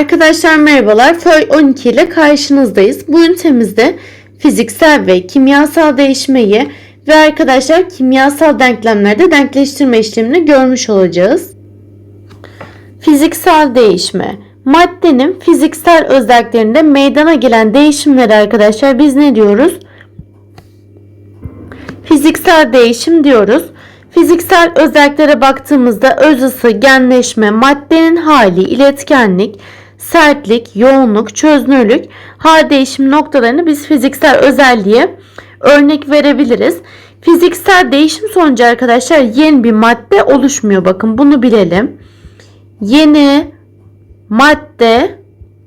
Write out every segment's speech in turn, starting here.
Arkadaşlar merhabalar. Föy 12 ile karşınızdayız. Bu ünitemizde fiziksel ve kimyasal değişmeyi ve arkadaşlar kimyasal denklemlerde denkleştirme işlemini görmüş olacağız. Fiziksel değişme. Maddenin fiziksel özelliklerinde meydana gelen değişimleri arkadaşlar biz ne diyoruz? Fiziksel değişim diyoruz. Fiziksel özelliklere baktığımızda öz ısı, genleşme, maddenin hali, iletkenlik, sertlik, yoğunluk, çözünürlük, hal değişim noktalarını biz fiziksel özelliğe örnek verebiliriz. Fiziksel değişim sonucu arkadaşlar yeni bir madde oluşmuyor. Bakın bunu bilelim. Yeni madde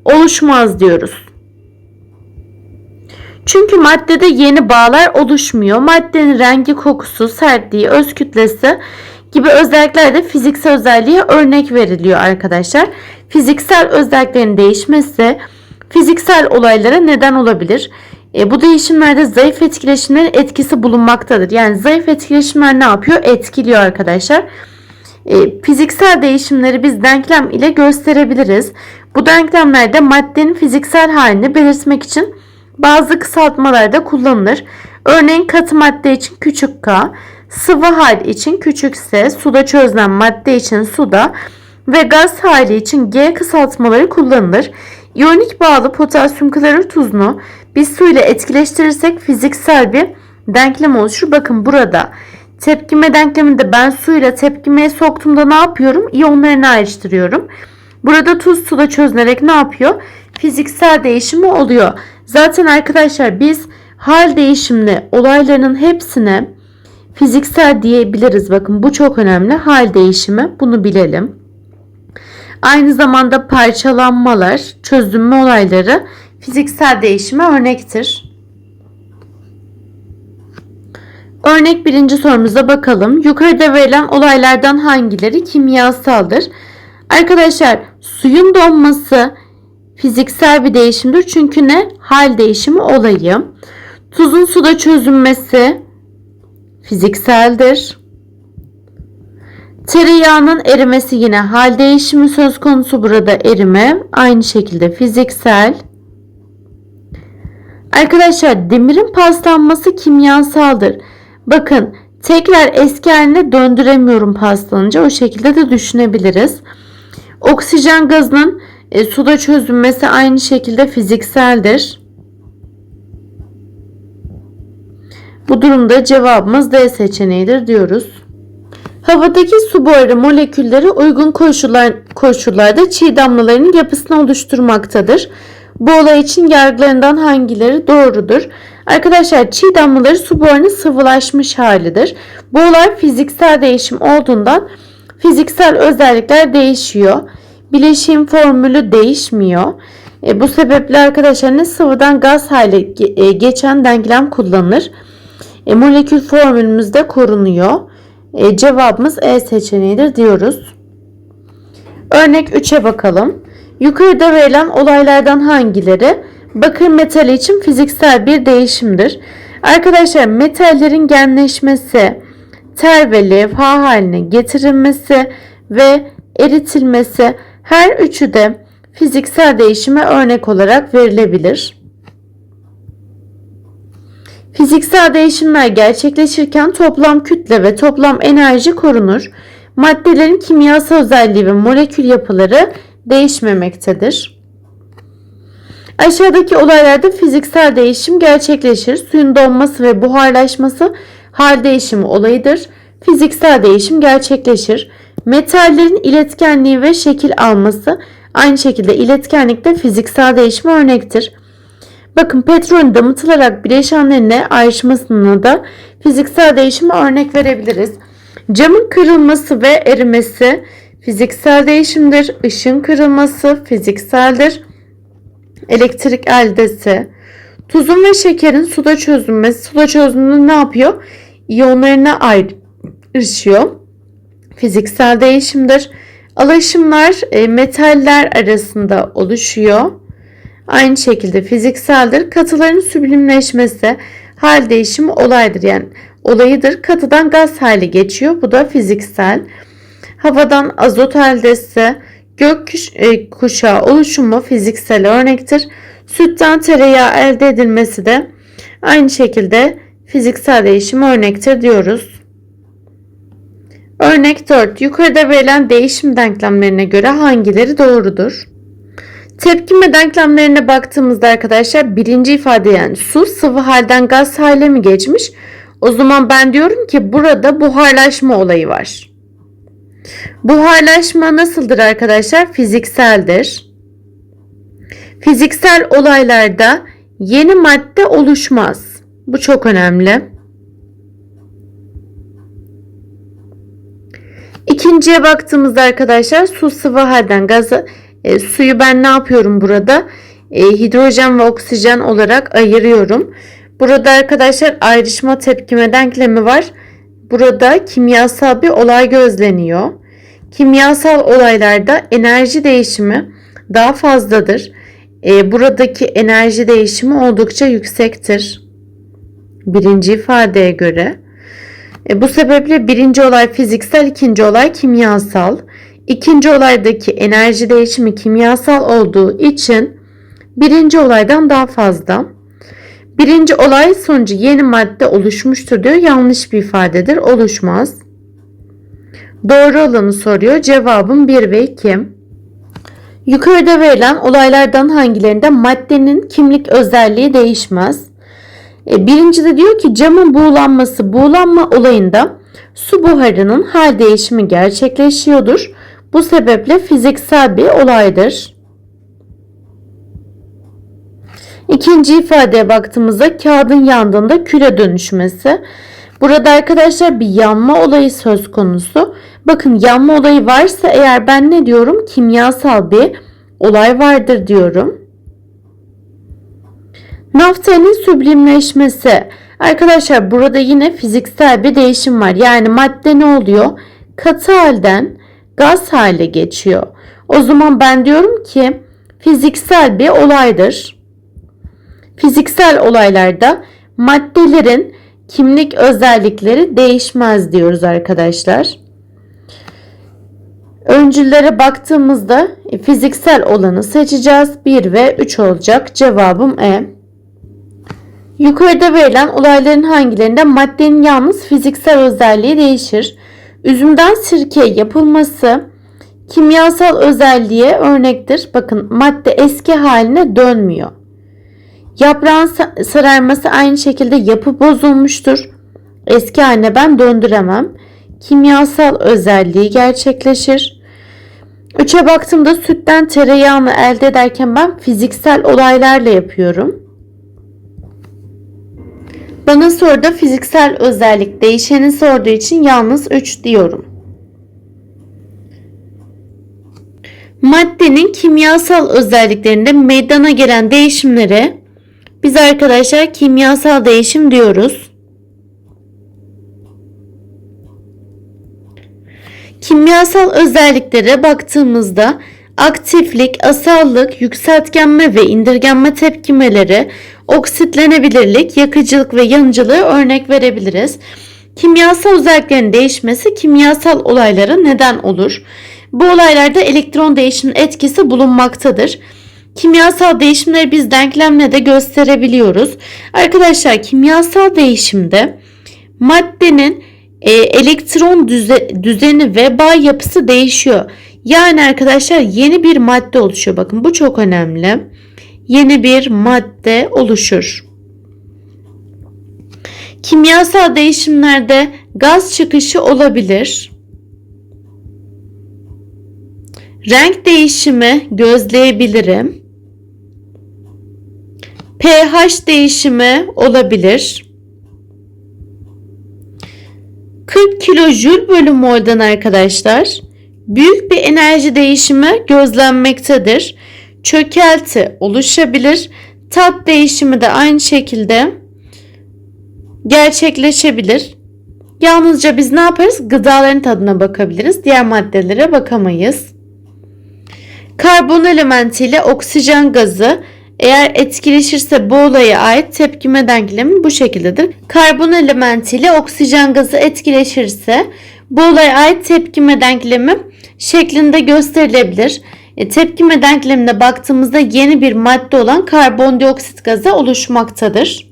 oluşmaz diyoruz. Çünkü maddede yeni bağlar oluşmuyor. Maddenin rengi, kokusu, sertliği, öz kütlesi gibi özellikler de fiziksel özelliğe örnek veriliyor arkadaşlar. Fiziksel özelliklerin değişmesi fiziksel olaylara neden olabilir. E, bu değişimlerde zayıf etkileşimlerin etkisi bulunmaktadır. Yani zayıf etkileşimler ne yapıyor? Etkiliyor arkadaşlar. E, fiziksel değişimleri biz denklem ile gösterebiliriz. Bu denklemlerde maddenin fiziksel halini belirtmek için bazı kısaltmalar da kullanılır. Örneğin katı madde için küçük k, sıvı hal için küçük s, suda çözülen madde için suda ve gaz hali için g kısaltmaları kullanılır. İyonik bağlı potasyum klorür tuzunu biz su ile etkileştirirsek fiziksel bir denklem oluşur. Bakın burada tepkime denkleminde ben su ile tepkimeye soktuğumda ne yapıyorum? İyonlarını ayrıştırıyorum. Burada tuz suda çözülerek ne yapıyor? Fiziksel değişimi oluyor. Zaten arkadaşlar biz hal değişimli olayların hepsine fiziksel diyebiliriz. Bakın bu çok önemli. Hal değişimi bunu bilelim. Aynı zamanda parçalanmalar, çözünme olayları fiziksel değişime örnektir. Örnek birinci sorumuza bakalım. Yukarıda verilen olaylardan hangileri kimyasaldır? Arkadaşlar suyun donması fiziksel bir değişimdir. Çünkü ne? Hal değişimi olayı. Tuzun suda çözünmesi fizikseldir. Tereyağının erimesi yine hal değişimi söz konusu burada erime aynı şekilde fiziksel. Arkadaşlar demirin paslanması kimyasaldır. Bakın tekrar eski haline döndüremiyorum paslanınca o şekilde de düşünebiliriz. Oksijen gazının e, suda çözünmesi aynı şekilde fizikseldir. Bu durumda cevabımız D seçeneğidir diyoruz. Havadaki su buharı molekülleri uygun koşullar, koşullarda çiğ damlaların yapısını oluşturmaktadır. Bu olay için yargılarından hangileri doğrudur? Arkadaşlar çiğ damlaları su buharının sıvılaşmış halidir. Bu olay fiziksel değişim olduğundan fiziksel özellikler değişiyor. Bileşim formülü değişmiyor. E, bu sebeple arkadaşlar ne sıvıdan gaz hale e, geçen denklem kullanılır. E, molekül formülümüz de korunuyor. E, cevabımız E seçeneğidir diyoruz. Örnek 3'e bakalım. Yukarıda verilen olaylardan hangileri bakır metali için fiziksel bir değişimdir? Arkadaşlar metallerin genleşmesi, ter ve levha haline getirilmesi ve eritilmesi her üçü de fiziksel değişime örnek olarak verilebilir. Fiziksel değişimler gerçekleşirken toplam kütle ve toplam enerji korunur. Maddelerin kimyasal özelliği ve molekül yapıları değişmemektedir. Aşağıdaki olaylarda fiziksel değişim gerçekleşir. Suyun donması ve buharlaşması hal değişimi olayıdır. Fiziksel değişim gerçekleşir. Metallerin iletkenliği ve şekil alması aynı şekilde iletkenlikte fiziksel değişime örnektir. Bakın petrolün damıtılarak bileşenlerine ayrışmasına da fiziksel değişime örnek verebiliriz. Camın kırılması ve erimesi fiziksel değişimdir. Işın kırılması fizikseldir. Elektrik eldesi. Tuzun ve şekerin suda çözünmesi. Suda çözündüğünde ne yapıyor? İyonlarına ayrışıyor. Fiziksel değişimdir. Alaşımlar e, metaller arasında oluşuyor. Aynı şekilde fizikseldir. Katıların süblimleşmesi hal değişimi olaydır. Yani olayıdır. Katıdan gaz hali geçiyor. Bu da fiziksel. Havadan azot eldesi, Gök e, kuşağı oluşumu fiziksel örnektir. Sütten tereyağı elde edilmesi de aynı şekilde fiziksel değişim örnektir diyoruz. Örnek 4. Yukarıda verilen değişim denklemlerine göre hangileri doğrudur? Tepkime denklemlerine baktığımızda arkadaşlar birinci ifade yani su sıvı halden gaz hale mi geçmiş? O zaman ben diyorum ki burada buharlaşma olayı var. Buharlaşma nasıldır arkadaşlar? Fizikseldir. Fiziksel olaylarda yeni madde oluşmaz. Bu çok önemli. İkinciye baktığımızda arkadaşlar su sıvı halden gazı e, suyu ben ne yapıyorum burada? E, hidrojen ve oksijen olarak ayırıyorum. Burada arkadaşlar ayrışma tepkime denklemi var. Burada kimyasal bir olay gözleniyor. Kimyasal olaylarda enerji değişimi daha fazladır. E, buradaki enerji değişimi oldukça yüksektir. Birinci ifadeye göre. E, bu sebeple birinci olay fiziksel, ikinci olay kimyasal. İkinci olaydaki enerji değişimi kimyasal olduğu için birinci olaydan daha fazla. Birinci olay sonucu yeni madde oluşmuştur diyor. Yanlış bir ifadedir. Oluşmaz. Doğru olanı soruyor. Cevabım 1 ve 2. Yukarıda verilen olaylardan hangilerinde maddenin kimlik özelliği değişmez? E, birinci de diyor ki camın buğulanması buğulanma olayında su buharının hal değişimi gerçekleşiyordur. Bu sebeple fiziksel bir olaydır. İkinci ifadeye baktığımızda kağıdın yandığında küre dönüşmesi. Burada arkadaşlar bir yanma olayı söz konusu. Bakın yanma olayı varsa eğer ben ne diyorum? Kimyasal bir olay vardır diyorum. Naftalin süblimleşmesi. Arkadaşlar burada yine fiziksel bir değişim var. Yani madde ne oluyor? Katı halden gaz hale geçiyor. O zaman ben diyorum ki fiziksel bir olaydır. Fiziksel olaylarda maddelerin kimlik özellikleri değişmez diyoruz arkadaşlar. Öncüllere baktığımızda fiziksel olanı seçeceğiz. 1 ve 3 olacak. Cevabım E. Yukarıda verilen olayların hangilerinde maddenin yalnız fiziksel özelliği değişir? Üzümden sirke yapılması kimyasal özelliğe örnektir. Bakın madde eski haline dönmüyor. Yaprağın sararması aynı şekilde yapı bozulmuştur. Eski haline ben döndüremem. Kimyasal özelliği gerçekleşir. Üçe baktığımda sütten tereyağını elde ederken ben fiziksel olaylarla yapıyorum. Bana soruda fiziksel özellik değişeni sorduğu için yalnız 3 diyorum. Maddenin kimyasal özelliklerinde meydana gelen değişimlere biz arkadaşlar kimyasal değişim diyoruz. Kimyasal özelliklere baktığımızda aktiflik, asallık, yükseltgenme ve indirgenme tepkimeleri, oksitlenebilirlik, yakıcılık ve yanıcılığı örnek verebiliriz. Kimyasal özelliklerin değişmesi kimyasal olaylara neden olur. Bu olaylarda elektron değişiminin etkisi bulunmaktadır. Kimyasal değişimleri biz denklemle de gösterebiliyoruz. Arkadaşlar kimyasal değişimde maddenin e, elektron düze, düzeni ve bağ yapısı değişiyor. Yani arkadaşlar yeni bir madde oluşuyor. Bakın bu çok önemli. Yeni bir madde oluşur. Kimyasal değişimlerde gaz çıkışı olabilir. Renk değişimi gözleyebilirim. pH değişimi olabilir. 40 kilojül bölü mol'dan arkadaşlar büyük bir enerji değişimi gözlenmektedir. Çökelti oluşabilir. Tat değişimi de aynı şekilde gerçekleşebilir. Yalnızca biz ne yaparız? Gıdaların tadına bakabiliriz. Diğer maddelere bakamayız. Karbon elementiyle oksijen gazı eğer etkileşirse bu olaya ait tepkime denklemi bu şekildedir. Karbon elementiyle oksijen gazı etkileşirse bu olaya ait tepkime denklemi şeklinde gösterilebilir. E, tepkime denklemine baktığımızda yeni bir madde olan karbondioksit gazı oluşmaktadır.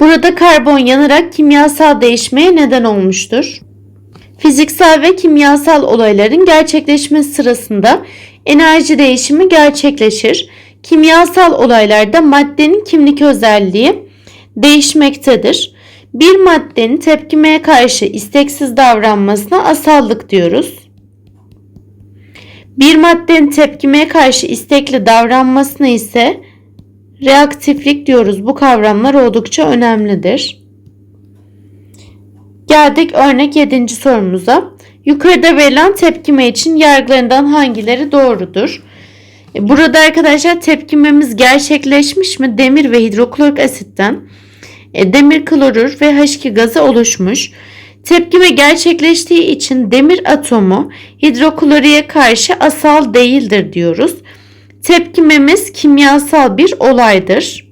Burada karbon yanarak kimyasal değişmeye neden olmuştur. Fiziksel ve kimyasal olayların gerçekleşmesi sırasında enerji değişimi gerçekleşir. Kimyasal olaylarda maddenin kimlik özelliği değişmektedir. Bir maddenin tepkimeye karşı isteksiz davranmasına asallık diyoruz. Bir maddenin tepkimeye karşı istekli davranmasına ise reaktiflik diyoruz. Bu kavramlar oldukça önemlidir. Geldik örnek 7. sorumuza. Yukarıda verilen tepkime için yargılarından hangileri doğrudur? E, burada arkadaşlar tepkimemiz gerçekleşmiş mi? Demir ve hidroklorik asitten demir klorür ve H2 gazı oluşmuş. Tepkime gerçekleştiği için demir atomu hidrokloriye karşı asal değildir diyoruz. Tepkimemiz kimyasal bir olaydır.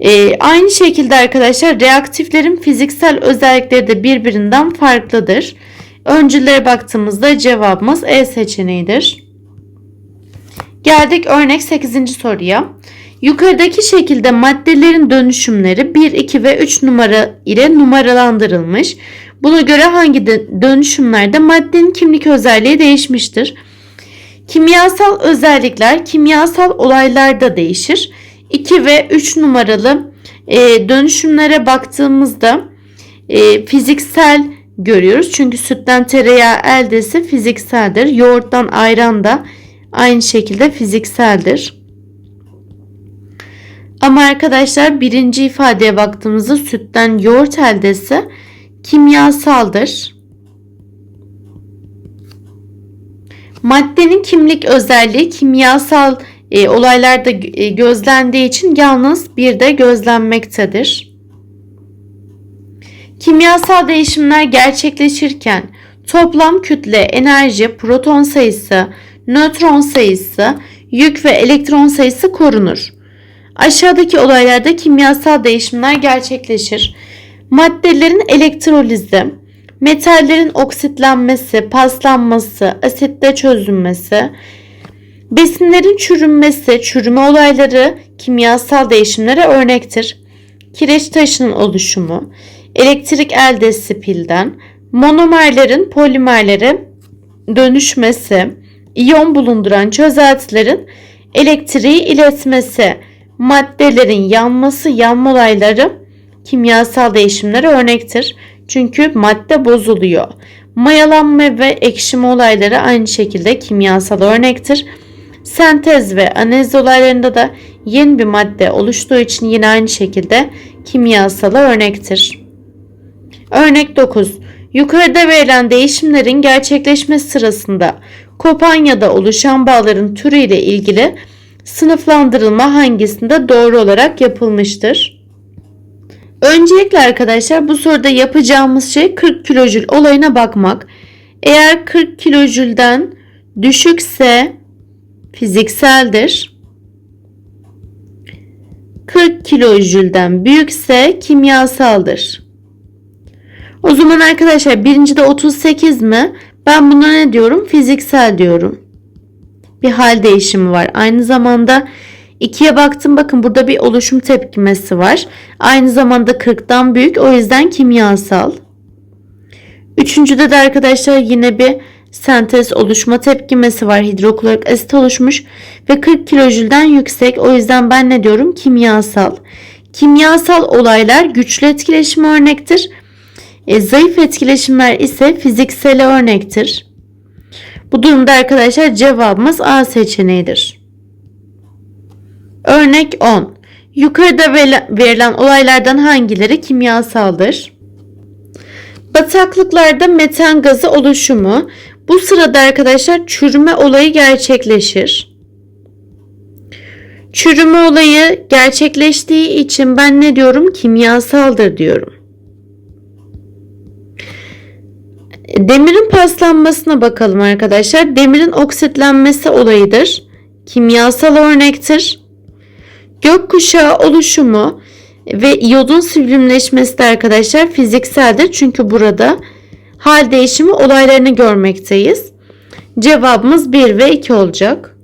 Ee, aynı şekilde arkadaşlar reaktiflerin fiziksel özellikleri de birbirinden farklıdır. Öncülere baktığımızda cevabımız E seçeneğidir. Geldik örnek 8. soruya. Yukarıdaki şekilde maddelerin dönüşümleri 1, 2 ve 3 numara ile numaralandırılmış. Buna göre hangi dönüşümlerde maddenin kimlik özelliği değişmiştir? Kimyasal özellikler kimyasal olaylarda değişir. 2 ve 3 numaralı e, dönüşümlere baktığımızda e, fiziksel görüyoruz. Çünkü sütten tereyağı eldesi fizikseldir. Yoğurttan ayran da aynı şekilde fizikseldir. Ama arkadaşlar birinci ifadeye baktığımızda sütten yoğurt eldesi kimyasaldır. Maddenin kimlik özelliği kimyasal e, olaylarda e, gözlendiği için yalnız bir de gözlenmektedir. Kimyasal değişimler gerçekleşirken toplam kütle, enerji, proton sayısı, nötron sayısı, yük ve elektron sayısı korunur. Aşağıdaki olaylarda kimyasal değişimler gerçekleşir. Maddelerin elektrolizi, metallerin oksitlenmesi, paslanması, asitte çözünmesi, besinlerin çürünmesi, çürüme olayları kimyasal değişimlere örnektir. Kireç taşının oluşumu, elektrik eldesi pilden, monomerlerin polimerlere dönüşmesi, iyon bulunduran çözeltilerin elektriği iletmesi, maddelerin yanması, yanma olayları kimyasal değişimlere örnektir. Çünkü madde bozuluyor. Mayalanma ve ekşime olayları aynı şekilde kimyasal örnektir. Sentez ve analiz olaylarında da yeni bir madde oluştuğu için yine aynı şekilde kimyasal örnektir. Örnek 9. Yukarıda verilen değişimlerin gerçekleşmesi sırasında Kopanya'da oluşan bağların türü ile ilgili sınıflandırılma hangisinde doğru olarak yapılmıştır? Öncelikle arkadaşlar bu soruda yapacağımız şey 40 kilojül olayına bakmak. Eğer 40 kilojülden düşükse fizikseldir. 40 kilojülden büyükse kimyasaldır. O zaman arkadaşlar birinci de 38 mi? Ben buna ne diyorum? Fiziksel diyorum. Bir hal değişimi var. Aynı zamanda 2'ye baktım bakın burada bir oluşum tepkimesi var. Aynı zamanda 40'tan büyük o yüzden kimyasal. Üçüncüde de arkadaşlar yine bir sentez oluşma tepkimesi var. Hidroklorik asit oluşmuş ve 40 kilojülden yüksek. O yüzden ben ne diyorum? Kimyasal. Kimyasal olaylar güçlü etkileşim örnektir. E, zayıf etkileşimler ise fiziksel örnektir. Bu durumda arkadaşlar cevabımız A seçeneğidir. Örnek 10. Yukarıda verilen olaylardan hangileri kimyasaldır? Bataklıklarda metan gazı oluşumu. Bu sırada arkadaşlar çürüme olayı gerçekleşir. Çürüme olayı gerçekleştiği için ben ne diyorum? Kimyasaldır diyorum. Demirin paslanmasına bakalım arkadaşlar. Demirin oksitlenmesi olayıdır. Kimyasal örnektir. Gökkuşağı oluşumu ve iyodun süblimleşmesi de arkadaşlar fizikseldir. Çünkü burada hal değişimi olaylarını görmekteyiz. Cevabımız 1 ve 2 olacak.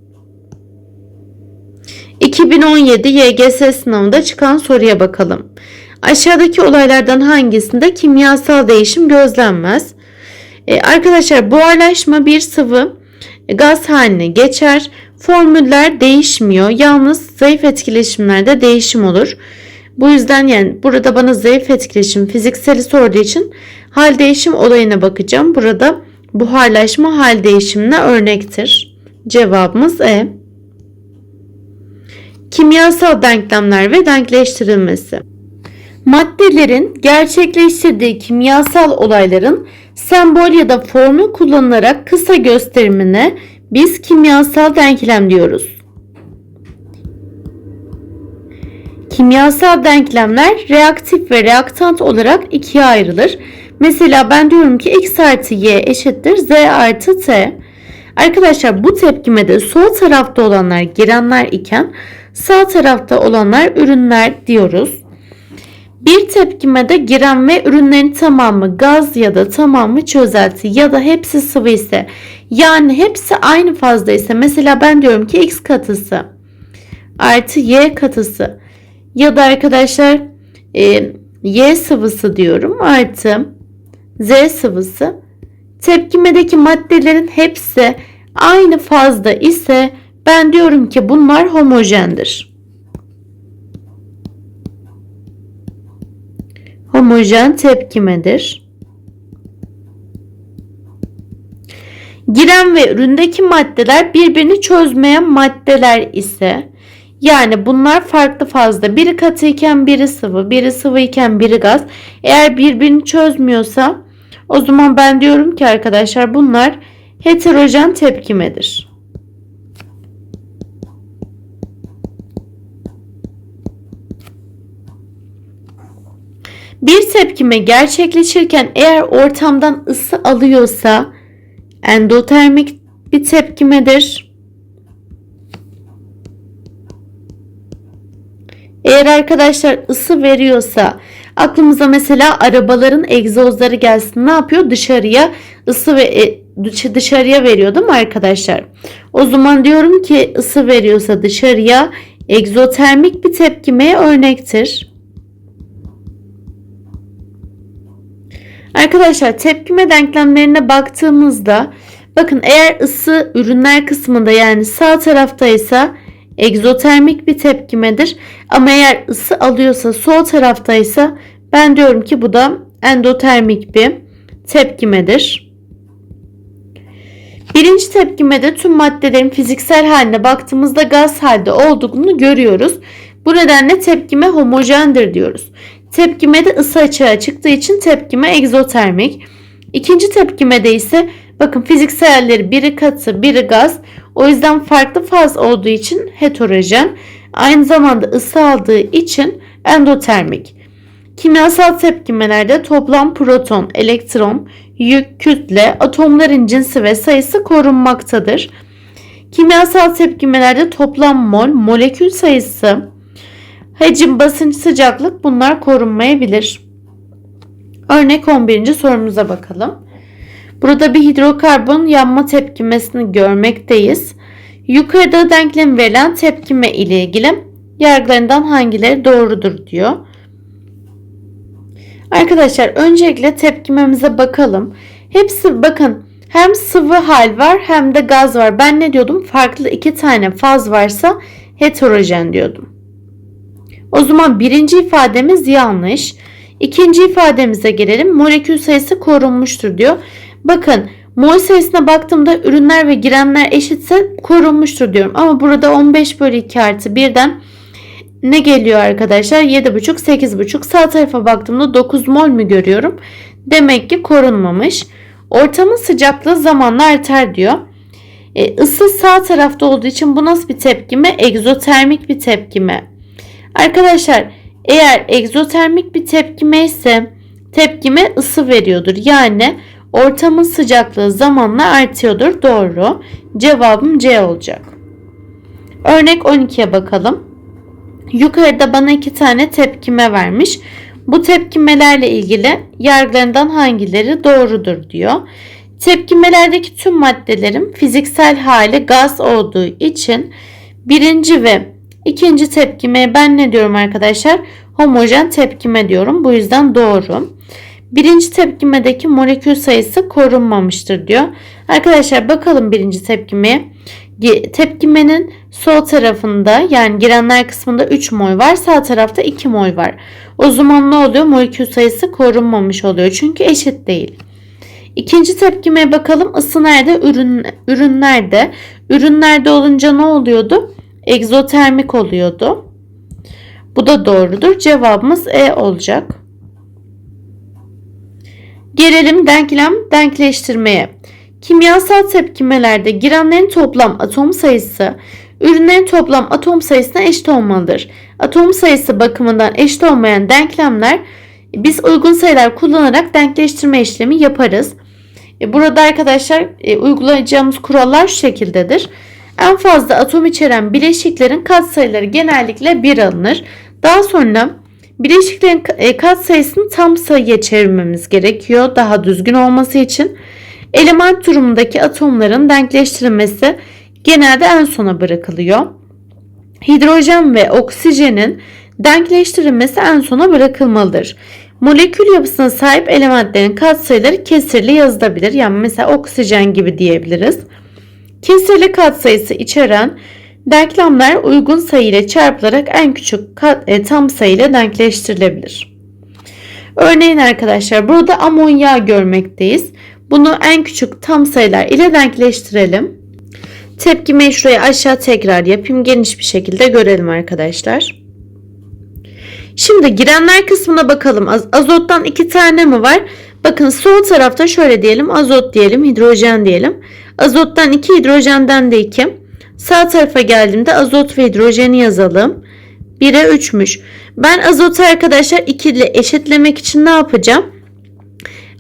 2017 YGS sınavında çıkan soruya bakalım. Aşağıdaki olaylardan hangisinde kimyasal değişim gözlenmez? Ee, arkadaşlar buharlaşma bir sıvı gaz haline geçer. Formüller değişmiyor. Yalnız zayıf etkileşimlerde değişim olur. Bu yüzden yani burada bana zayıf etkileşim fizikseli sorduğu için hal değişim olayına bakacağım. Burada buharlaşma hal değişimine örnektir. Cevabımız E. Kimyasal denklemler ve denkleştirilmesi. Maddelerin gerçekleştirdiği kimyasal olayların sembol ya da formül kullanılarak kısa gösterimine biz kimyasal denklem diyoruz. Kimyasal denklemler reaktif ve reaktant olarak ikiye ayrılır. Mesela ben diyorum ki x artı y eşittir z artı t. Arkadaşlar bu tepkimede sol tarafta olanlar girenler iken sağ tarafta olanlar ürünler diyoruz. Bir tepkimede giren ve ürünlerin tamamı gaz ya da tamamı çözelti ya da hepsi sıvı ise yani hepsi aynı fazla ise mesela ben diyorum ki x katısı artı y katısı ya da arkadaşlar e, y sıvısı diyorum artı z sıvısı tepkimedeki maddelerin hepsi aynı fazda ise ben diyorum ki bunlar homojendir. Homojen tepkimedir. Giren ve üründeki maddeler birbirini çözmeyen maddeler ise yani bunlar farklı fazla. Biri katı iken biri sıvı, biri sıvı iken biri gaz. Eğer birbirini çözmüyorsa o zaman ben diyorum ki arkadaşlar bunlar heterojen tepkimedir. Bir tepkime gerçekleşirken eğer ortamdan ısı alıyorsa endotermik bir tepkimedir. Eğer arkadaşlar ısı veriyorsa aklımıza mesela arabaların egzozları gelsin ne yapıyor? Dışarıya ısı ve e, dışarıya veriyor değil mi arkadaşlar? O zaman diyorum ki ısı veriyorsa dışarıya egzotermik bir tepkimeye örnektir. Arkadaşlar tepkime denklemlerine baktığımızda bakın eğer ısı ürünler kısmında yani sağ taraftaysa egzotermik bir tepkimedir. Ama eğer ısı alıyorsa sol taraftaysa ben diyorum ki bu da endotermik bir tepkimedir. Birinci tepkimede tüm maddelerin fiziksel haline baktığımızda gaz halde olduğunu görüyoruz. Bu nedenle tepkime homojendir diyoruz. Tepkimede ısı açığa çıktığı için tepkime egzotermik. İkinci tepkimede ise bakın fizikselleri biri katı biri gaz. O yüzden farklı faz olduğu için heterojen. Aynı zamanda ısı aldığı için endotermik. Kimyasal tepkimelerde toplam proton, elektron, yük, kütle, atomların cinsi ve sayısı korunmaktadır. Kimyasal tepkimelerde toplam mol, molekül sayısı, hacim, basınç, sıcaklık bunlar korunmayabilir. Örnek 11. sorumuza bakalım. Burada bir hidrokarbon yanma tepkimesini görmekteyiz. Yukarıda denklem verilen tepkime ile ilgili yargılarından hangileri doğrudur diyor. Arkadaşlar öncelikle tepkimemize bakalım. Hepsi bakın hem sıvı hal var hem de gaz var. Ben ne diyordum? Farklı iki tane faz varsa heterojen diyordum. O zaman birinci ifademiz yanlış. İkinci ifademize gelelim. Molekül sayısı korunmuştur diyor. Bakın mol sayısına baktığımda ürünler ve girenler eşitse korunmuştur diyorum. Ama burada 15 bölü 2 artı 1'den ne geliyor arkadaşlar? 7,5 8,5 sağ tarafa baktığımda 9 mol mü görüyorum? Demek ki korunmamış. Ortamın sıcaklığı zamanla artar diyor. E, ısı sağ tarafta olduğu için bu nasıl bir tepkime? Egzotermik bir tepkime. Arkadaşlar eğer egzotermik bir tepkime ise tepkime ısı veriyordur. Yani ortamın sıcaklığı zamanla artıyordur. Doğru. Cevabım C olacak. Örnek 12'ye bakalım. Yukarıda bana iki tane tepkime vermiş. Bu tepkimelerle ilgili yargılarından hangileri doğrudur diyor. Tepkimelerdeki tüm maddelerin fiziksel hali gaz olduğu için birinci ve ikinci tepkimeye ben ne diyorum arkadaşlar? Homojen tepkime diyorum. Bu yüzden doğru. Birinci tepkimedeki molekül sayısı korunmamıştır diyor. Arkadaşlar bakalım birinci tepkimeye. Tepkimenin sol tarafında yani girenler kısmında 3 mol var. Sağ tarafta 2 mol var. O zaman ne oluyor? Molekül sayısı korunmamış oluyor. Çünkü eşit değil. İkinci tepkimeye bakalım. Isı nerede? Ürün, ürünlerde. Ürünlerde olunca ne oluyordu? Egzotermik oluyordu. Bu da doğrudur. Cevabımız E olacak. Gelelim denklem denkleştirmeye. Kimyasal tepkimelerde girenlerin toplam atom sayısı ürünlerin toplam atom sayısına eşit olmalıdır. Atom sayısı bakımından eşit olmayan denklemler biz uygun sayılar kullanarak denkleştirme işlemi yaparız. E, burada arkadaşlar e, uygulayacağımız kurallar şu şekildedir. En fazla atom içeren bileşiklerin katsayıları genellikle 1 alınır. Daha sonra bileşiklerin e, katsayısını tam sayıya çevirmemiz gerekiyor daha düzgün olması için. Element durumundaki atomların denkleştirilmesi genelde en sona bırakılıyor. Hidrojen ve oksijenin denkleştirilmesi en sona bırakılmalıdır. Molekül yapısına sahip elementlerin katsayıları kesirli yazılabilir. Yani mesela oksijen gibi diyebiliriz. Kesirli katsayısı içeren denklemler uygun sayı ile çarpılarak en küçük kat, e, tam sayı ile denkleştirilebilir. Örneğin arkadaşlar burada amonya görmekteyiz. Bunu en küçük tam sayılar ile denkleştirelim. Tepkimeyi şuraya aşağı tekrar yapayım. Geniş bir şekilde görelim arkadaşlar. Şimdi girenler kısmına bakalım. Azottan iki tane mi var? Bakın sol tarafta şöyle diyelim. Azot diyelim. Hidrojen diyelim. Azottan 2 hidrojenden de 2. Sağ tarafa geldiğimde azot ve hidrojeni yazalım. 1'e 3'müş. Ben azotu arkadaşlar 2 ile eşitlemek için ne yapacağım?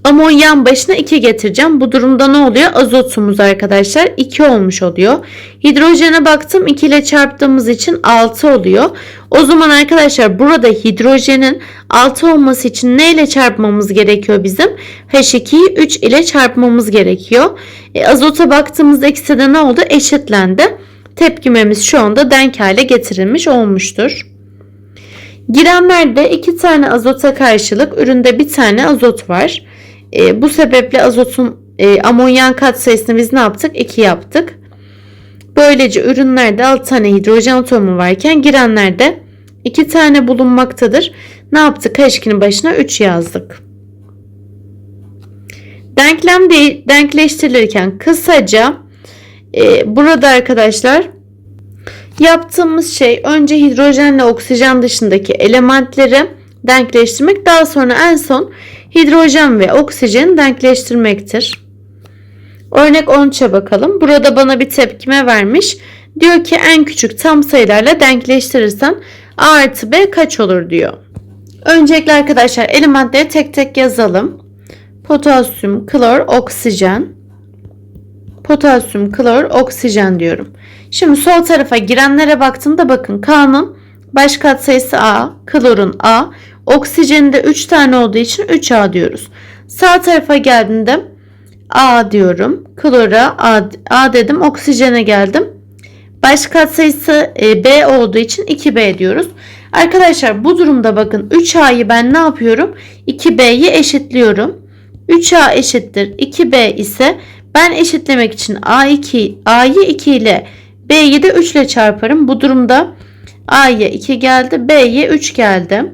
Amonyan başına 2 getireceğim. Bu durumda ne oluyor? Azotumuz arkadaşlar 2 olmuş oluyor. Hidrojene baktım 2 ile çarptığımız için 6 oluyor. O zaman arkadaşlar burada hidrojenin 6 olması için ne ile çarpmamız gerekiyor bizim? H2'yi 3 ile çarpmamız gerekiyor. E, azota baktığımızda ikisi de ne oldu? Eşitlendi. Tepkimemiz şu anda denk hale getirilmiş olmuştur. Girenlerde iki tane azota karşılık üründe bir tane azot var. E, bu sebeple azotun e, amonyan katsayısını biz ne yaptık? 2 yaptık. Böylece ürünlerde 6 tane hidrojen atomu varken girenlerde 2 tane bulunmaktadır. Ne yaptık? H2'nin başına 3 yazdık. Denklem de, denkleştirilirken kısaca e, burada arkadaşlar yaptığımız şey önce hidrojenle oksijen dışındaki elementleri denkleştirmek daha sonra en son hidrojen ve oksijeni denkleştirmektir. Örnek 13'e bakalım. Burada bana bir tepkime vermiş. Diyor ki en küçük tam sayılarla denkleştirirsen A artı B kaç olur diyor. Öncelikle arkadaşlar elementleri tek tek yazalım. Potasyum, klor, oksijen. Potasyum, klor, oksijen diyorum. Şimdi sol tarafa girenlere baktığımda bakın K'nın baş katsayısı A, klorun A, oksijenin de 3 tane olduğu için 3A diyoruz. Sağ tarafa geldiğinde A diyorum. Klora A, A dedim. Oksijene geldim. Baş katsayısı e, B olduğu için 2B diyoruz. Arkadaşlar bu durumda bakın 3A'yı ben ne yapıyorum? 2B'yi eşitliyorum. 3A eşittir 2B ise ben eşitlemek için A2 A'yı 2 ile B'yi de 3 ile çarparım. Bu durumda A'ya 2 geldi. B'ye 3 geldi.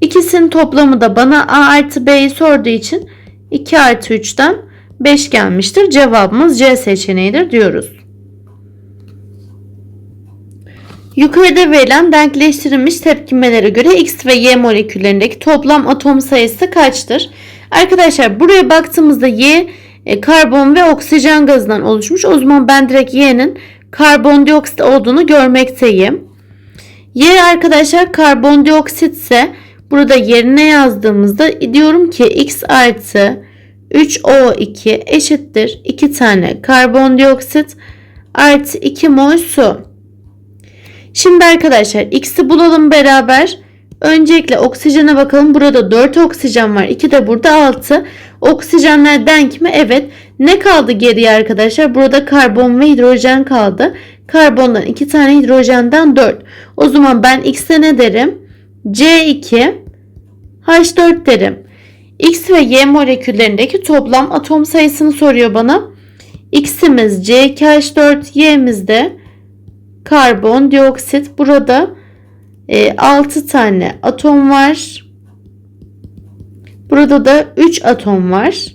İkisinin toplamı da bana A artı B'yi sorduğu için 2 artı 3'ten 5 gelmiştir. Cevabımız C seçeneğidir diyoruz. Yukarıda verilen denkleştirilmiş tepkimelere göre X ve Y moleküllerindeki toplam atom sayısı kaçtır? Arkadaşlar buraya baktığımızda Y e, karbon ve oksijen gazından oluşmuş. O zaman ben direkt Y'nin karbondioksit olduğunu görmekteyim. Y arkadaşlar karbondioksit ise burada yerine yazdığımızda diyorum ki X artı 3O2 eşittir 2 tane karbondioksit artı 2 mol su. Şimdi arkadaşlar x'i bulalım beraber. Öncelikle oksijene bakalım. Burada 4 oksijen var. 2 de burada 6. Oksijenler denk mi? Evet. Ne kaldı geriye arkadaşlar? Burada karbon ve hidrojen kaldı. Karbondan 2 tane hidrojenden 4. O zaman ben X'e ne derim? C2 H4 derim. X ve Y moleküllerindeki toplam atom sayısını soruyor bana. X'imiz C2H4, Y'miz de karbondioksit. Burada e, 6 tane atom var. Burada da 3 atom var.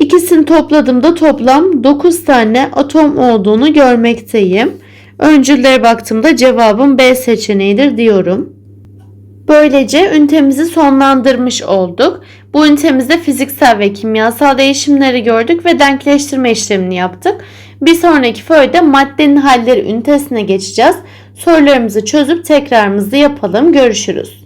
İkisini topladığımda toplam 9 tane atom olduğunu görmekteyim. Öncüllere baktığımda cevabım B seçeneğidir diyorum. Böylece ünitemizi sonlandırmış olduk. Bu ünitemizde fiziksel ve kimyasal değişimleri gördük ve denkleştirme işlemini yaptık. Bir sonraki föyde maddenin halleri ünitesine geçeceğiz. Sorularımızı çözüp tekrarımızı yapalım. Görüşürüz.